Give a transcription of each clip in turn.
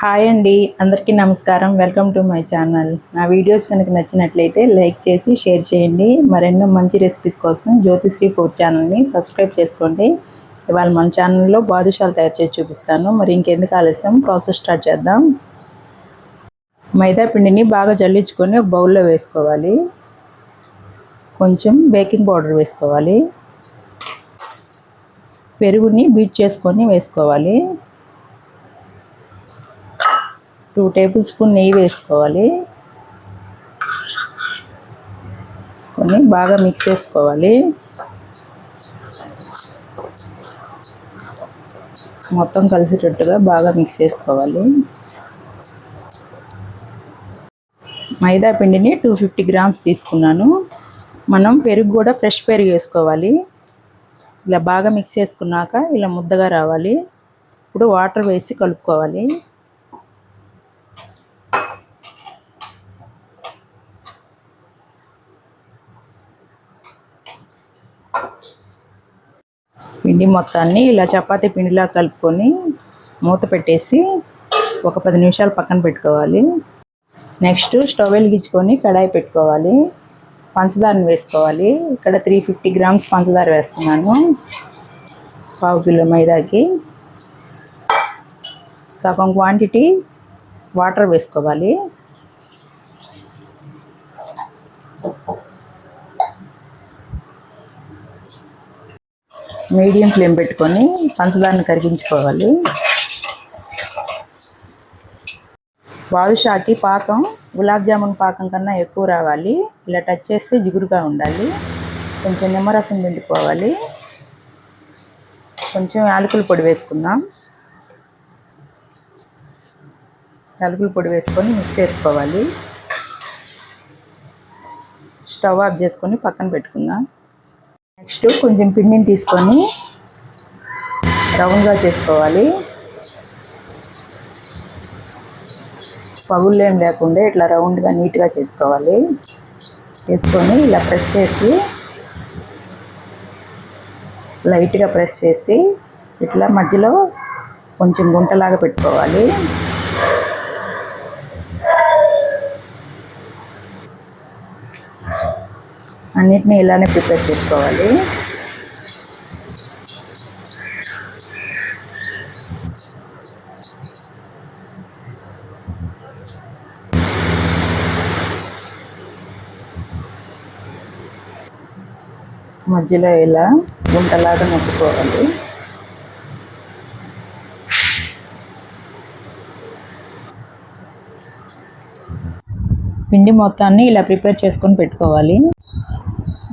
Hi అండి అందరికీ నమస్కారం. వెల్కమ్ టు మై ఛానల్ నా వీడియోస్ కనుక నచ్చినట్లయితే లైక్ చేసి షేర్ చేయండి. మరెన్నో మంచి రెసిపీస్ కోసం జ్యోతిశ్రీ ఫుడ్ ఛానల్ని సబ్స్క్రైబ్ చేసుకోండి. ఇవాళ మన ఛానల్లో బాదుషాలు తయారు చేసి చూపిస్తాను. మరి ఇంకెందుకు ఆలస్యం? ప్రాసెస్ స్టార్ట్ చేద్దాం. మైదా పిండిని బాగా జల్లించుకొని ఒక బౌల్లో వేసుకోవాలి. కొంచెం బేకింగ్ పౌడర్ వేసుకోవాలి. పెరుగుని బీట్ చేసుకొని వేసుకోవాలి. టూ టేబుల్ స్పూన్ నెయ్యి వేసుకోవాలి. వేసుకొని బాగా మిక్స్ చేసుకోవాలి. మొత్తం కలిసేటట్టుగా బాగా మిక్స్ చేసుకోవాలి. మైదా పిండిని టూ ఫిఫ్టీ గ్రామ్స్ తీసుకున్నాను. మనం పెరుగు కూడా ఫ్రెష్ పెరుగు వేసుకోవాలి. ఇలా బాగా మిక్స్ చేసుకున్నాక ఇలా ముద్దగా రావాలి. ఇప్పుడు వాటర్ వేసి కలుపుకోవాలి. పిండి మొత్తాన్ని ఇలా చపాతీ పిండిలా కలుపుకొని మూత పెట్టేసి ఒక పది నిమిషాలు పక్కన పెట్టుకోవాలి. నెక్స్ట్ స్టవ్ వెలిగించుకొని కడాయి పెట్టుకోవాలి. పంచదారని వేసుకోవాలి. ఇక్కడ త్రీ ఫిఫ్టీ గ్రామ్స్ పంచదార వేస్తున్నాను. పావు కిలో మైదాకి. సగం క్వాంటిటీ వాటర్ వేసుకోవాలి. మీడియం ఫ్లేమ్ పెట్టుకొని పంచదారని కరిగించుకోవాలి. బాదుషాకి పాకం గులాబ్ జామున్ పాకం కన్నా ఎక్కువ రావాలి. ఇలా టచ్ చేస్తే జిగురుగా ఉండాలి. కొంచెం నిమ్మరసం పిండుకోవాలి. కొంచెం యాలకుల పొడి వేసుకుందాం. యాలకుల పొడి వేసుకొని మిక్స్ చేసుకోవాలి. స్టవ్ ఆఫ్ చేసుకొని పక్కన పెట్టుకుందాం. నెక్స్ట్ కొంచెం పిండిని తీసుకొని రౌండ్గా చేసుకోవాలి. పగుళ్ళు ఏం లేకుండా ఇట్లా రౌండ్గా నీట్గా చేసుకోవాలి. చేసుకొని ఇలా ప్రెస్ చేసి లైట్గా ప్రెస్ చేసి ఇట్లా మధ్యలో కొంచెం గుంటలాగా పెట్టుకోవాలి. అన్నిటినీ ఇలానే ప్రిపేర్ చేసుకోవాలి. మధ్యలో ఇలా గుంటలాగా నొక్కుకోవాలి. పిండి మొత్తాన్ని ఇలా ప్రిపేర్ చేసుకొని పెట్టుకోవాలి.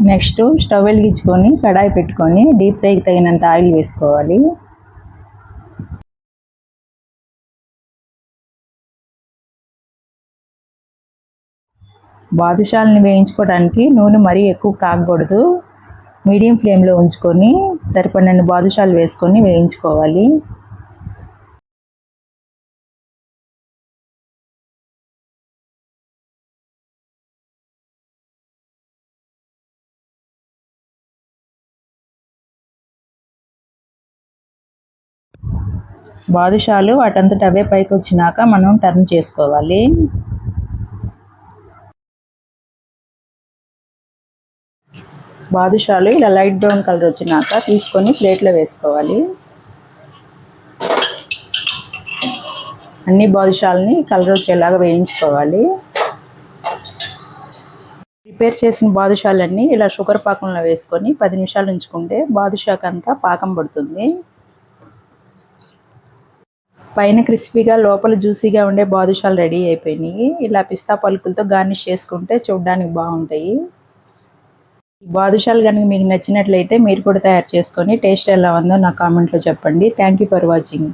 నెక్స్ట్ స్టవ్ వెలిగించుకొని కడాయి పెట్టుకొని డీప్ ఫ్రైకి తగినంత ఆయిల్ వేసుకోవాలి. బాదుషాలని వేయించుకోవడానికి నూనె మరీ ఎక్కువ కాకూడదు. మీడియం ఫ్లేమ్లో ఉంచుకొని సరిపడినన్ని బాదుషాలు వేసుకొని వేయించుకోవాలి. బాదుషాలు వాటంతట అవే పైకి వచ్చినాక మనం టర్న్ చేసుకోవాలి. బాదుషాలు ఇలా లైట్ బ్రౌన్ కలర్ వచ్చినాక తీసుకొని ప్లేట్లో వేసుకోవాలి. అన్ని బాదుషాలని కలర్ వచ్చేలాగా వేయించుకోవాలి. ప్రిపేర్ చేసిన బాదుషాలన్నీ ఇలా షుగర్ పాకంలో వేసుకొని పది నిమిషాలు ఉంచుకుంటే బాదుషాకంతా పాకం పడుతుంది. పైన క్రిస్పీగా లోపల జ్యూసీగా ఉండే బాదుషాలు రెడీ అయిపోయినాయి. ఇలా పిస్తా పలుకులతో గార్నిష్ చేసుకుంటే చూడడానికి బాగుంటాయి. ఈ బాదుషాలు కనుక మీకు నచ్చినట్లయితే మీరు కూడా తయారు చేసుకొని టేస్ట్ ఎలా ఉందో నా కామెంట్లో చెప్పండి. Thank you for watching